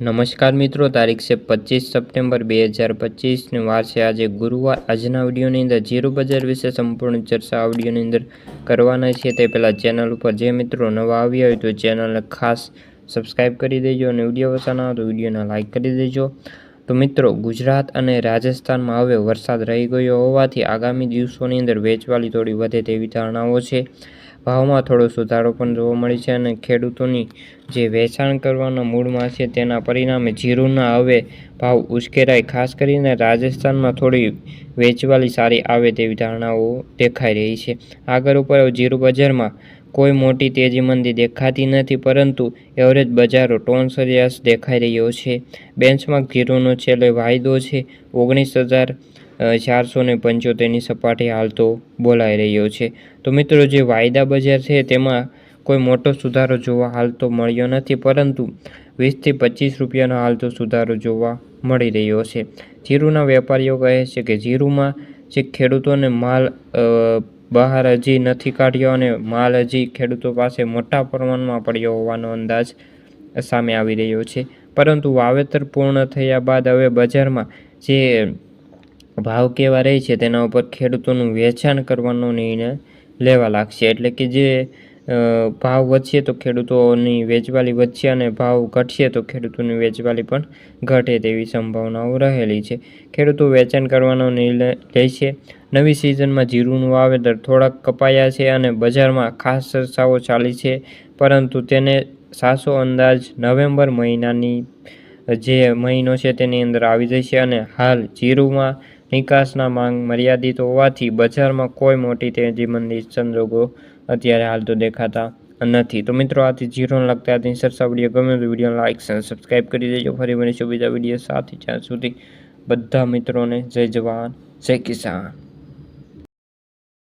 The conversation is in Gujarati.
નમસ્કાર મિત્રો, તારીખ છે પચીસ સપ્ટેમ્બર બે હજાર પચીસની વાર છે. આજે ગુરુવાર, આજના વિડીયોની અંદર જીરો બજાર વિશે સંપૂર્ણ ચર્ચા આ અંદર કરવાના છે. તે પહેલાં ચેનલ ઉપર જે મિત્રો નવા આવ્યા હોય તો ચેનલને ખાસ સબસ્ક્રાઈબ કરી દેજો અને વીડિયો વસાના તો વિડીયોને લાઇક કરી દેજો. તો મિત્રો, ગુજરાત અને રાજસ્થાનમાં હવે વરસાદ રહી ગયો હોવાથી આગામી દિવસોની અંદર વેચવાલી થોડી વધે તેવી ધારણાઓ છે. ભાવમાં થોડો સુધારો પણ જોવા મળે છે અને ખેડૂતોની જે વેચાણ કરવાના મૂળમાં છે તેના પરિણામે જીરુના હવે ભાવ ઉશ્કેરાય. ખાસ કરીને રાજસ્થાનમાં થોડી વેચવાલી સારી આવે તેવી ધારણાઓ દેખાઈ રહી છે. આગળ ઉપર જીરુ બજારમાં કોઈ મોટી તેજી મંદી દેખાતી નથી, પરંતુ એવરેજ બજારો ટોન સરિયાસ દેખાઈ રહ્યો છે. બેન્ચમાર્ક જીરોનો છેલ્લે વાયદો છે ઓગણીસ હજાર ચારસો ને પંચોતેરની સપાટી હાલ તો બોલાઈ રહ્યો છે. તો મિત્રો, જે વાયદા બજાર છે, તેમાં કોઈ મોટો સુધારો જોવા હાલ તો મળ્યો નથી, પરંતુ વીસથી પચીસ રૂપિયાનો હાલ તો સુધારો જોવા મળી રહ્યો છે. જીરુના વેપારીઓ કહે છે કે જીરુમાં જે ખેડૂતોને માલ બહાર હજી નથી કાઢ્યો અને માલ હજી ખેડૂતો પાસે મોટા પ્રમાણમાં પડ્યો હોવાનો અંદાજ સામે આવી રહ્યો છે. પરંતુ વાવેતર પૂર્ણ થયા બાદ હવે બજારમાં જે ભાવ કેવા રહે છે તેના ઉપર ખેડૂતોનું વેચાણ કરવાનો નિર્ણય લેવા લાગશે. એટલે કે જે ભાવ વધશે તો ખેડૂતોની વેચવાલી વધશે અને ભાવ ઘટશે તો ખેડૂતોની વેચવાલી પણ ઘટે તેવી સંભાવનાઓ રહેલી છે. ખેડૂતો વેચાણ કરવાનો નિર્ણય લેશે નવી સિઝનમાં જીરુનું વાવેતર થોડાક કપાયા છે અને બજારમાં ખાસ ચર્ચાઓ ચાલી છે, પરંતુ તેને સાસો અંદાજ નવેમ્બર મહિનાની, જે મહિનો છે તેની અંદર આવી જશે અને હાલ જીરુમાં નિકાસના માંગ મર્યાદિત હોવાથી બજારમાં કોઈ મોટી તેજીમંદી સંજોગો અત્યારે હાલ તો દેખાતા નથી. તો મિત્રો, આથી જીરોને લગતા આજની સરસા વીડિયો ગમે તો વીડિયો લાઇક અને સબસ્ક્રાઈબ કરી દેજો. ફરી મળીશું બીજા વીડિયો સાથે. જ્યાં સુધી બધા મિત્રોને જય જવાન, જય કિસાન.